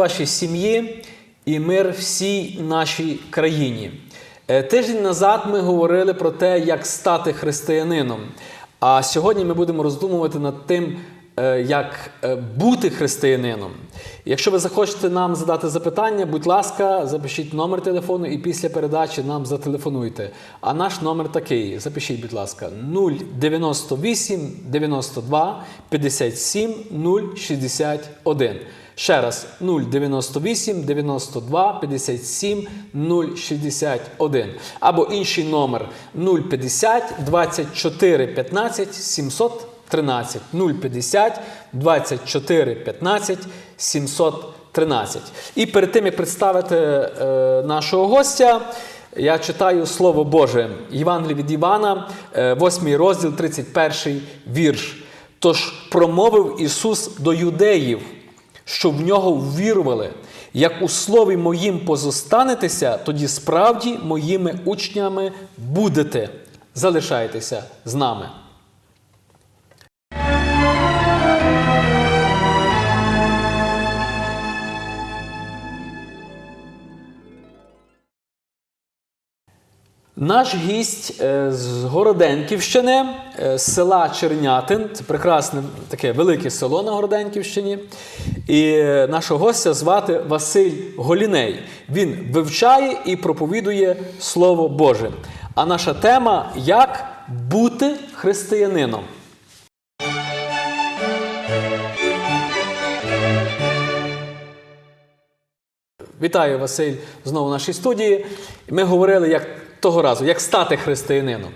Вашій сім'ї і мир всій нашій країні. Е, Тиждень назад ми говорили про те, як стати християнином. А сьогодні ми будемо роздумувати над тим, е, як е, бути християнином. Якщо ви захочете нам задати запитання, будь ласка, запишіть номер телефону і після передачі нам зателефонуйте. А наш номер такий: запишіть, будь ласка, 098 92 57 061. Ще раз 098 92 57 061. Або інший номер 050 24 15 713. 050 24 15 713. І перед тим, як представити е, нашого гостя, я читаю Слово Боже, Євангеліє від Івана, 8 розділ, 31 вірш. Тож промовив Ісус до юдеїв, що в нього ввірували. Як у слові моїм позостанетеся, тоді справді моїми учнями будете. Залишайтеся з нами. Наш гість е, з Городенківщини, е, з села Чернятин. Це прекрасне таке велике село на Городенківщині. І е, нашого гостя звати Василь Голіней. Він вивчає і проповідує Слово Боже. А наша тема як бути християнином. Вітаю, Василь, знову в нашій студії. Ми говорили як того разу, як стати християнином.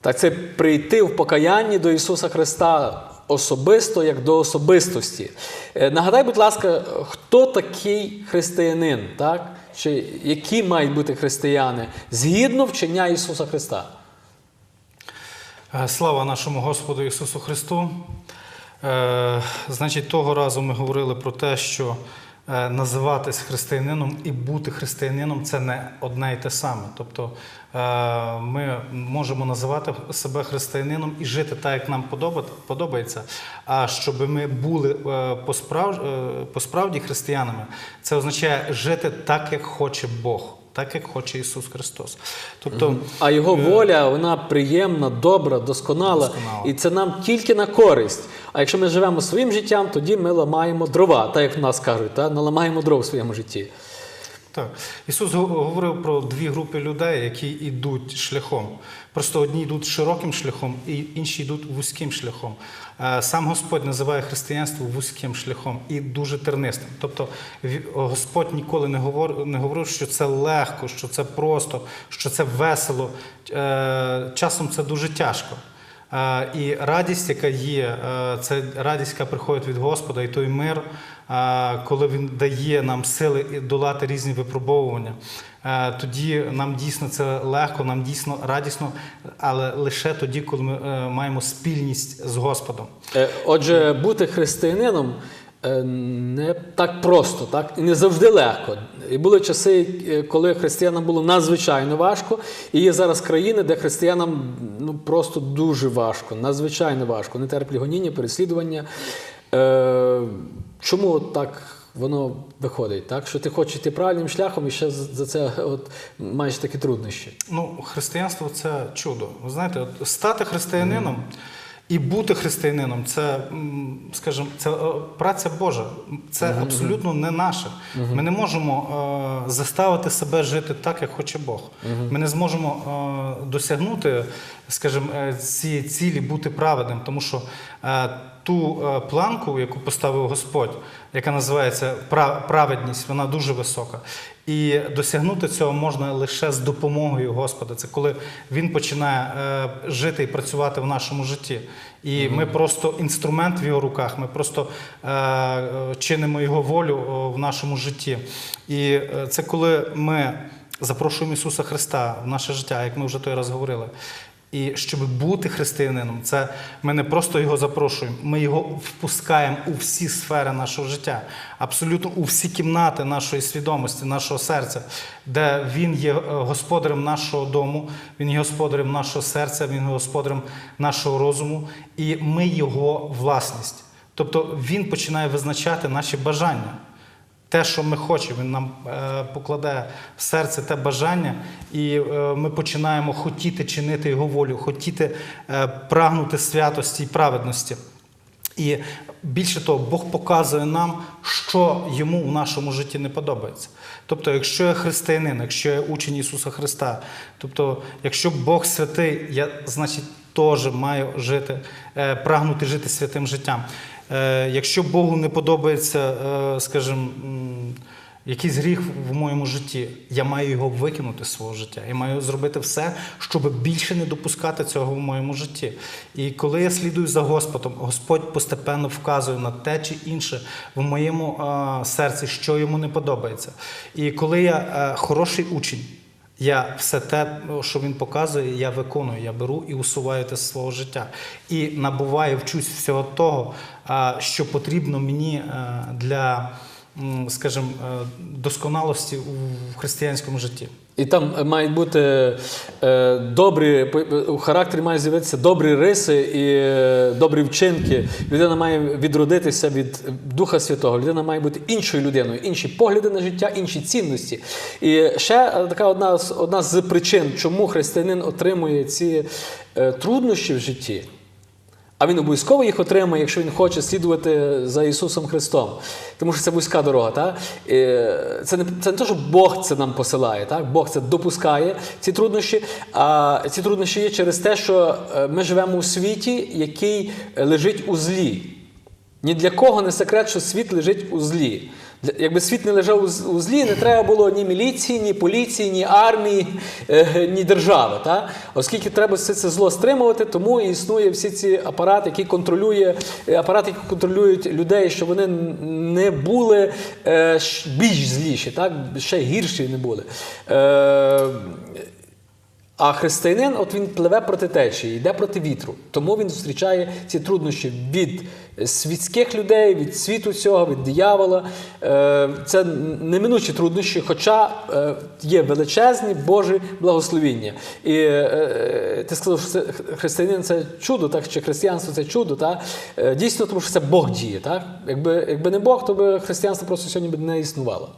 Так це прийти в покаянні до Ісуса Христа особисто, як до особистості. Е, Нагадай, будь ласка, хто такий християнин, так? Чи які мають бути християни згідно вчення Ісуса Христа? Е, Слава нашому Господу Ісусу Христу. Е, значить, того разу ми говорили про те, що називатись християнином і бути християнином це не одне і те саме. Тобто е, ми можемо називати себе християнином і жити так, як нам подобається. А щоб ми були по посправ- е, християнами, це означає жити так, як хоче Бог, так як хоче Ісус Христос. Тобто, А Його воля, вона приємна, добра, досконала. Досконала. І це нам тільки на користь. А якщо ми живемо своїм життям, тоді ми ламаємо дрова, так як в нас кажуть, та? наламаємо дров в своєму житті. Так, Ісус говорив про дві групи людей, які йдуть шляхом. Просто одні йдуть широким шляхом, і інші йдуть вузьким шляхом. Е, Сам Господь називає християнство вузьким шляхом і дуже тернистим. Тобто Господь ніколи не говорив, не говорив, що це легко, що це просто, що це весело. Е, Часом це дуже тяжко. Е, І радість, яка є, це радість, яка приходить від Господа, і той мир, коли Він дає нам сили долати різні випробовування. Тоді нам дійсно це легко, нам дійсно радісно, але лише тоді, коли ми е, маємо спільність з Господом. Е, Отже, бути християнином е, не так просто, так? і не завжди легко. І були часи, коли християнам було надзвичайно важко, і є зараз країни, де християнам ну, просто дуже важко, надзвичайно важко. Не терплі гоніння, переслідування. Чому от так воно виходить? Так? Що ти хочеш йти правильним шляхом і ще за це от, маєш такі труднощі. Ну, християнство це чудо. Ви знаєте, от стати християнином і бути християнином це, скажімо, це е, праця Божа. Це абсолютно не наше. Ми не можемо е, заставити себе жити так, як хоче Бог. Ми не зможемо е, досягнути, скажімо, е, цієї цілі бути праведним, тому що е, ту е, планку, яку поставив Господь, яка називається праведність, вона дуже висока. І досягнути цього можна лише з допомогою Господа. Це коли Він починає е, жити і працювати в нашому житті. І ми просто інструмент в його руках, ми просто е, чинимо його волю в нашому житті. І це коли ми запрошуємо Ісуса Христа в наше життя, як ми вже той раз говорили. І щоб бути християнином, це ми не просто його запрошуємо, ми його впускаємо у всі сфери нашого життя, абсолютно у всі кімнати нашої свідомості, нашого серця, де він є е, господарем нашого дому, він є господарем нашого серця, він є господарем нашого розуму, і ми його власність. Тобто він починає визначати наші бажання. Те, що ми хочемо, він нам е, покладе в серце те бажання, і е, ми починаємо хотіти чинити його волю, хотіти е, прагнути святості і праведності. І більше того, Бог показує нам, що йому в нашому житті не подобається. Тобто, якщо я християнин, якщо я учень Ісуса Христа, тобто, якщо Бог святий, я значить теж маю жити, прагнути жити святим життям. Е, Якщо Богу не подобається, е, скажімо, якийсь гріх в моєму житті, я маю його викинути з свого життя. Я маю зробити все, щоб більше не допускати цього в моєму житті. І коли я слідую за Господом, Господь постепенно вказує на те чи інше в моєму серці, що йому не подобається. І коли я е, хороший учень, я все те, що він показує, я виконую, я беру і усуваю те свого життя. І набуваю, вчусь всього того, що потрібно мені е, для, скажімо, е, досконалості у християнському житті. І там е, мають бути е, добрі, у характері мають з'явитися добрі риси і е, добрі вчинки. Людина має відродитися від Духа Святого. Людина має бути іншою людиною, інші погляди на життя, інші цінності. І ще е, така одна, з- одна з причин, чому християнин отримує ці е, труднощі в житті. А він обов'язково їх отримає, якщо він хоче слідувати за Ісусом Христом. Тому що це вузька дорога. Так? Це не це не те, що Бог це нам посилає. Так? Бог це допускає ці труднощі. А ці труднощі є через те, що е, ми живемо у світі, який лежить у злі. Ні для кого не секрет, що світ лежить у злі. Якби світ не лежав у злі, не треба було ні міліції, ні поліції, ні армії, е, ні держави. Та? Оскільки треба все це зло стримувати, тому і існує всі ці апарати, які контролює, е, апарати, які контролюють людей, щоб вони не були е, більш зліші, так? ще гірші не були. А християнин, от він пливе проти течії, йде проти вітру. Тому він зустрічає ці труднощі від світських людей, від світу цього, від диявола. Е, Це неминучі труднощі, хоча е, є величезні Божі благословіння. І е, ти сказав, що християнин це чудо, так чи християнство це чудо. Так? Дійсно, тому що це Бог діє. Так? Якби, якби не Бог, то би християнство просто сьогодні б не існувало.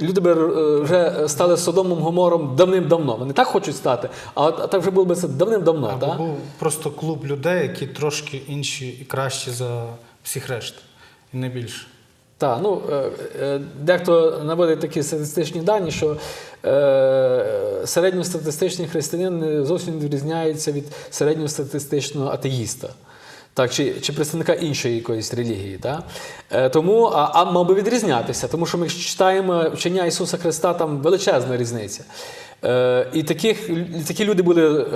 Люди би е, вже стали Содомом Гомором давним-давно. Вони так хочуть стати, а, так вже було би це давним-давно. Або так? був просто клуб людей, які трошки інші і кращі за всіх решт, і не більше. Так, ну е, е, дехто наводить такі статистичні дані, що середньостатистичний християнин не зовсім відрізняється від середньостатистичного атеїста. Так, чи, чи представника іншої якоїсь релігії. Так? Е, тому, а, а мав би відрізнятися, тому що ми читаємо вчення Ісуса Христа, там величезна різниця. Е, і таких, такі люди були, е,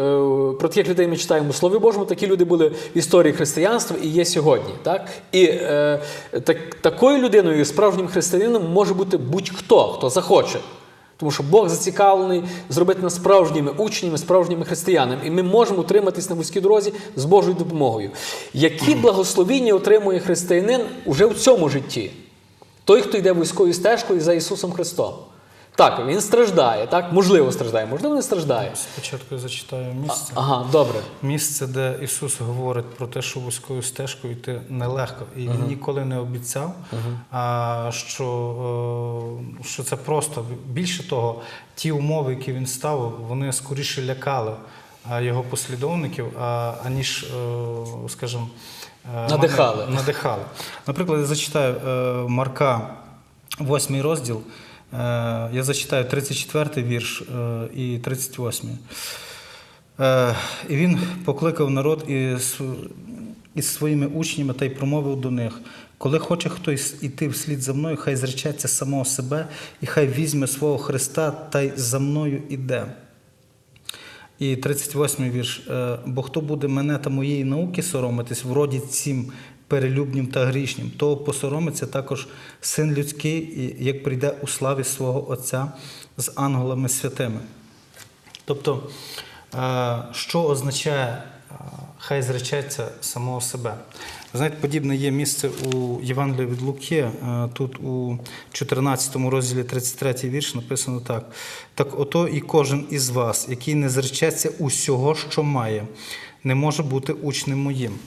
про таких людей ми читаємо у Слові Божому, такі люди були в історії християнства і є сьогодні. Так? І е, так, такою людиною, справжнім християнином, може бути будь-хто, хто захоче. Тому що Бог зацікавлений зробити нас справжніми учнями, справжніми християнами. І ми можемо утриматись на вузькій дорозі з Божою допомогою. Які благословіння отримує християнин уже в цьому житті? Той, хто йде вузькою стежкою за Ісусом Христом. Так, він страждає, так? Можливо, страждає, можливо, не страждає. Спочатку я зачитаю місце. Ага, добре. Місце, де Ісус говорить про те, що вузькою стежкою йти нелегко, і Він ніколи не обіцяв, а, що, е, що це просто. Більше того, ті умови, які він ставив, вони скоріше лякали його послідовників, а, аніж, е, скажімо, е, Надихали. мене надихали. Наприклад, я зачитаю Марка, 8 розділ. Е, Я зачитаю 34 вірш е, і 38. Е, І він покликав народ із, своїми учнями та й промовив до них: коли хоче хтось іти вслід за мною, хай зречеться самого себе, і хай візьме свого Христа та й за мною іде. І 38 вірш. Бо хто буде мене та моєї науки соромитись, вроді цим перелюбнім та грішнім, того посоромиться також син людський, як прийде у славі свого Отця з ангелами святими. Тобто, е, що означає е, хай зречеться самого себе? Знаєте, подібне є місце у Євангелії від Луки. Е, Тут у 14 розділі 33 вірш написано так: так ото і кожен із вас, який не зречеться усього, що має, не може бути учнем моїм.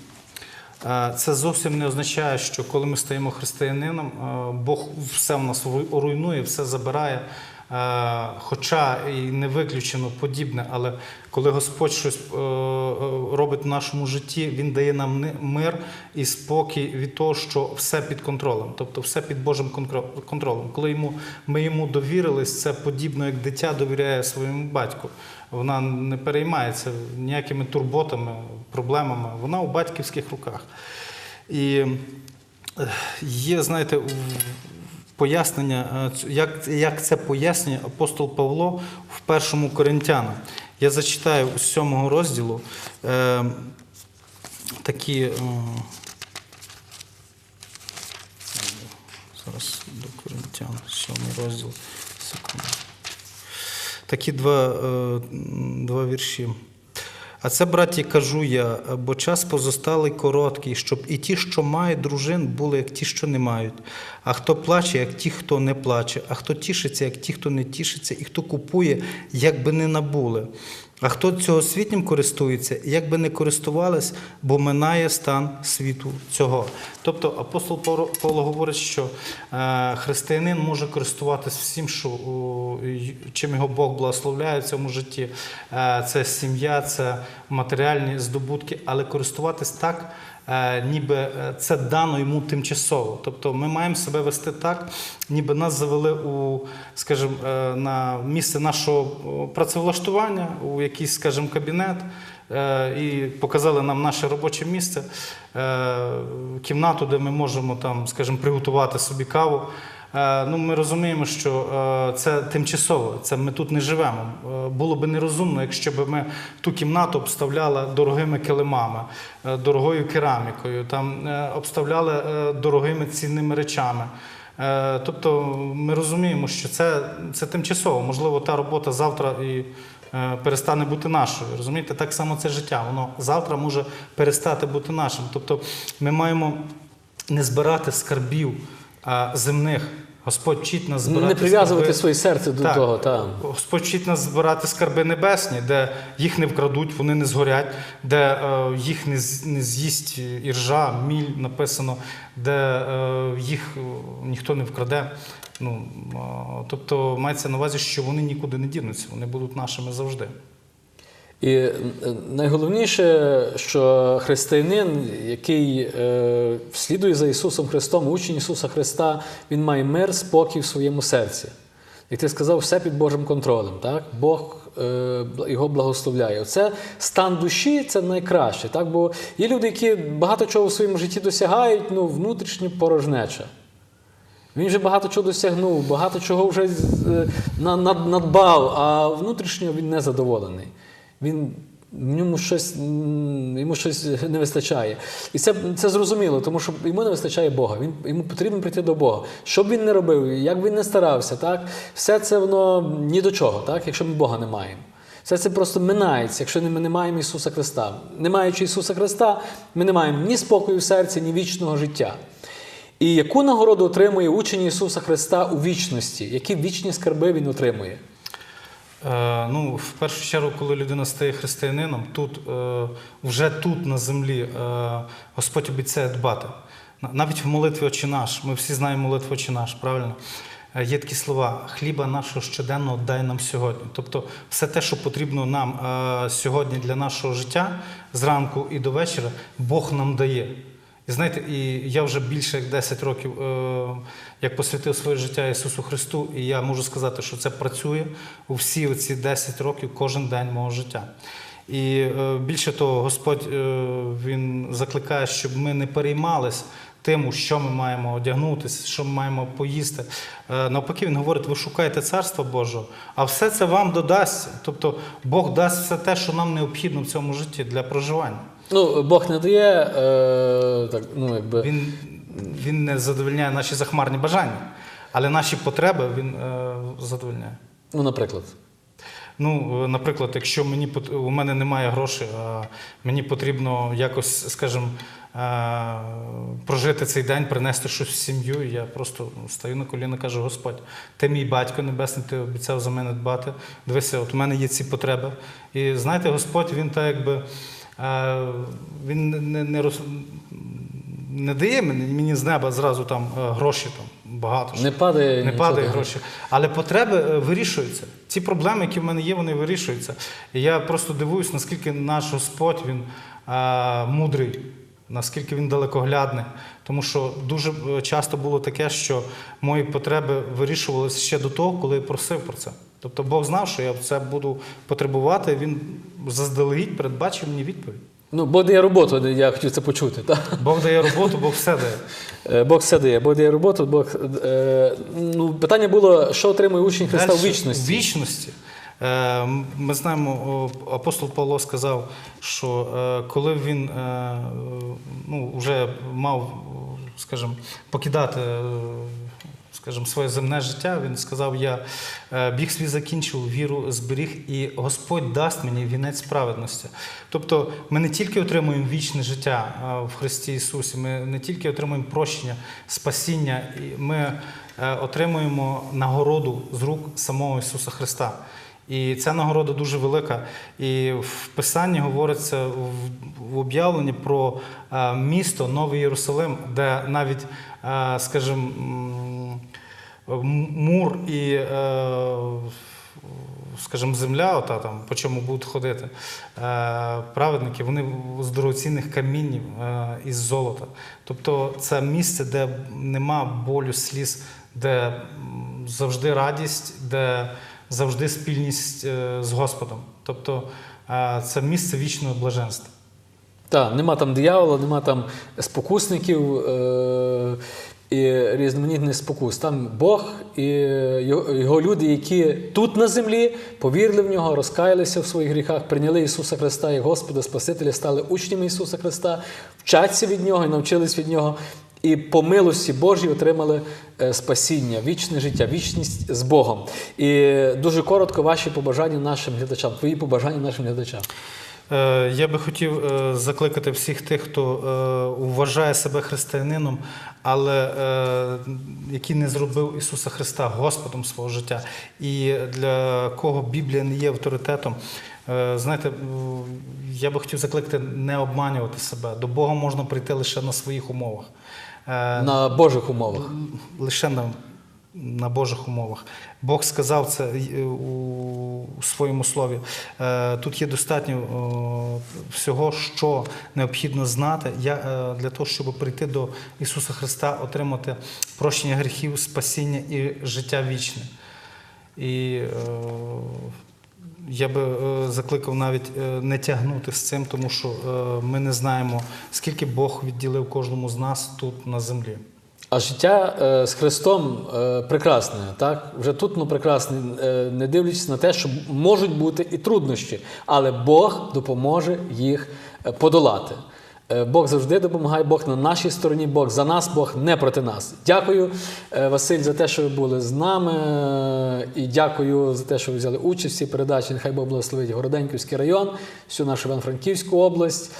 Е, Це зовсім не означає, що коли ми стаємо християнином, е, Бог все в нас ру- руйнує, все забирає. Е, Хоча і не виключено подібне, але коли Господь щось робить в нашому житті, Він дає нам мир і спокій від того, що все під контролем, тобто все під Божим контролем. Коли йому, ми йому довірились, це подібно як дитя довіряє своєму батьку. Вона не переймається ніякими турботами, проблемами. Вона у батьківських руках. І е, є, знаєте, пояснення, е, як, як це пояснює апостол Павло в першому Коринтянам. Я зачитаю з сьомого розділу е, такі. Е, зараз до Коринтян, сьомий розділ. Секунду. Такі два, е, два вірші. А це, браті, кажу я, бо час позосталий короткий, щоб і ті, що мають дружин, були як ті, що не мають. А хто плаче, як ті, хто не плаче, а хто тішиться, як ті, хто не тішиться, і хто купує, як би не набули. А хто цього світнім користується, як би не користувались, бо минає стан світу цього. Тобто апостол Павло говорить, що е, християнин може користуватись всім, що, чим його Бог благословляє в цьому житті. Е, це сім'я, це матеріальні здобутки, але користуватись так, ніби е, це дано йому тимчасово. Тобто ми маємо себе вести так, ніби нас завели у, скажімо, е, на місце нашого працевлаштування, у якийсь, скажімо, кабінет. е, І показали нам наше робоче місце, е, кімнату, де ми можемо там, скажімо, приготувати собі каву. Е, Ну, ми розуміємо, що е, це тимчасово, це ми тут не живемо. Е, Було би нерозумно, якщо б ми ту кімнату обставляли дорогими килимами, дорогою керамікою, там обставляли дорогими цінними речами. Тобто ми розуміємо, що це, це тимчасово. Можливо, та робота завтра і перестане бути нашою. Розумієте, так само це життя. Воно завтра може перестати бути нашим. Тобто ми маємо не збирати скарбів земних. Господь вчить нас збирати Не прив'язувати скарби. своє серце до Так. того. Та. Господь вчить нас збирати скарби небесні, де їх не вкрадуть, вони не згорять, де е, їх не, з- не з'їсть іржа, міль написано, де е, їх е, ніхто не вкраде. Ну, е, тобто мається на увазі, що вони нікуди не дінуться, вони будуть нашими завжди. І е, найголовніше, що християнин, який е, слідує за Ісусом Христом, учень Ісуса Христа, він має мир, спокій в своєму серці. Як ти сказав, все під Божим контролем. Так? Бог е, його благословляє. Це стан душі це найкраще. Так? Бо є люди, які багато чого в своєму житті досягають, ну, внутрішньо порожнеча. Він вже багато чого досягнув, багато чого вже на- над- надбав, а внутрішньо він не задоволений. Він в ньому щось, йому щось не вистачає. І це, це зрозуміло, тому що йому не вистачає Бога. Він, йому потрібно прийти до Бога. Що б він не робив, як він не старався, так? все це воно ні до чого, так? якщо ми Бога не маємо. Все це просто минається, якщо ми не маємо Ісуса Христа. Не маючи Ісуса Христа, ми не маємо ні спокою в серці, ні вічного життя. І яку нагороду отримує учень Ісуса Христа у вічності? Які вічні скарби він отримує? Е, ну, в першу чергу, коли людина стає християнином, тут, е, вже тут на землі е, Господь обіцяє дбати. На- Навіть в молитві «Отче наш, ми всі знаємо молитву «Отче наш, правильно? Є такі слова: хліба нашого щоденного дай нам сьогодні. Тобто, все те, що потрібно нам сьогодні для нашого життя, зранку і до вечора, Бог нам дає. І знаєте, і я вже більше як 10 років е, як посвятив своє життя Ісусу Христу, і я можу сказати, що це працює у всі оці 10 років кожен день мого життя. І е, більше того, Господь е, Він закликає, щоб ми не переймались тим, що ми маємо одягнутися, що ми маємо поїсти. Е, навпаки, він говорить: ви шукаєте царства Божого, а все це вам додасться. Тобто Бог дасть все те, що нам необхідно в цьому житті для проживання. Ну, Бог не дає, е, так, ну, якби, Він, він не задовольняє наші захмарні бажання, але наші потреби він е, задовольняє. ну, наприклад. Ну, е, наприклад, якщо мені пот- у мене немає грошей, а мені потрібно якось, скажімо, е, прожити цей день, принести щось в сім'ю, я просто стаю на коліна і кажу: Господь, ти мій батько небесний, ти обіцяв за мене дбати. Дивися, от у мене є ці потреби. І знаєте, Господь він так якби Він не, не, роз- не дає мені, мені з неба зразу там е, гроші там багато. що. Не падає Не падає гроші. Але потреби е, вирішуються. Ці проблеми, які в мене є, вони вирішуються. І я просто дивуюсь, наскільки наш Господь він е, мудрий, наскільки він далекоглядний. Тому що дуже часто було таке, що мої потреби вирішувалися ще до того, коли я просив про це. Тобто Бог знав, що я це буду потребувати, він заздалегідь передбачив мені відповідь. Ну, Бог дає роботу, я хотів це почути. Так? Бог дає роботу, Бог все дає. Е, Бог все дає, Бог дає роботу. Бог, е, ну, питання було, що отримує учень Христа в Дальше, вічності. В вічності. Е, Ми знаємо, апостол Павло сказав, що коли він ну, вже мав, скажімо, покидати скажімо, своє земне життя, він сказав: Я е, біг свій закінчив, віру зберіг, і Господь дасть мені вінець праведності. Тобто ми не тільки отримуємо вічне життя е, в Христі Ісусі, ми не тільки отримуємо прощення, спасіння, ми е, отримуємо нагороду з рук самого Ісуса Христа. І ця нагорода дуже велика. І в Писанні говориться в, об'явленні про місто Новий Єрусалим, де навіть, скажімо, мур і, е, скажімо, земля, ота, там, по чому будуть ходити е, праведники, вони з дорогоцінних камінів е, із золота. Тобто це місце, де нема болю, сліз, де завжди радість, де завжди спільність з Господом. Тобто це місце вічного блаженства. Так, нема там диявола, нема там спокусників е- і різноманітних спокус. Там Бог і його, люди, які тут на землі повірили в нього, розкаялися в своїх гріхах, прийняли Ісуса Христа як Господа Спасителя, стали учнями Ісуса Христа, вчаться від Нього і навчились від Нього. І по милості Божій отримали е, спасіння, вічне життя, вічність з Богом. І дуже коротко ваші побажання нашим глядачам, твої побажання нашим глядачам. Е, Я би хотів е, закликати всіх тих, хто е, вважає себе християнином, але який не зробив Ісуса Христа Господом свого життя, і для кого Біблія не є авторитетом. Знаєте, я би хотів закликати не обманювати себе. До Бога можна прийти лише на своїх умовах. На Божих умовах. лише на, на Божих умовах. Бог сказав це е, у, своєму слові. Е, Тут є достатньо е, всього, що необхідно знати для того, щоб прийти до Ісуса Христа, отримати прощення гріхів, спасіння і життя вічне. І я би закликав навіть не тягнути з цим, тому що ми не знаємо, скільки Бог відділив кожному з нас тут на землі. А життя е, з Христом е, прекрасне, так? Вже тут ну, прекрасне, е, не дивлячись на те, що можуть бути і труднощі, але Бог допоможе їх подолати. Бог завжди допомагає, Бог на нашій стороні, Бог за нас, Бог не проти нас. Дякую, Василь, за те, що ви були з нами. І дякую за те, що ви взяли участь в цій передачі. Нехай Бог благословить Городенківський район, всю нашу Івано-Франківську область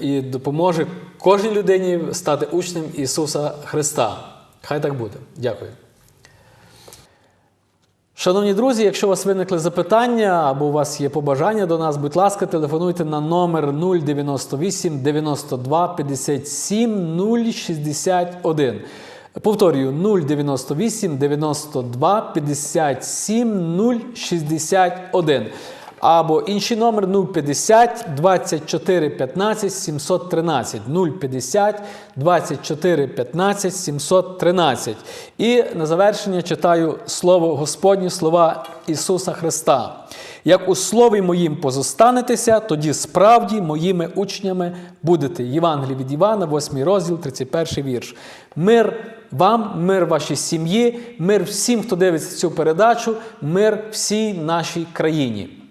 і допоможе кожній людині стати учнем Ісуса Христа. Хай так буде. Дякую. Шановні друзі, якщо у вас виникли запитання або у вас є побажання до нас, будь ласка, телефонуйте на номер 098 92 57 061. Повторюю, 098 92 57 061. Або інший номер 050 24 15 713. 050 24 15 713. І на завершення читаю слово Господнє, слова Ісуса Христа. Як у слові моїм позостанетеся, тоді справді моїми учнями будете. Євангелій від Івана, 8 розділ, 31 вірш. Мир вам, мир вашій сім'ї, мир всім, хто дивиться цю передачу, мир всій нашій країні.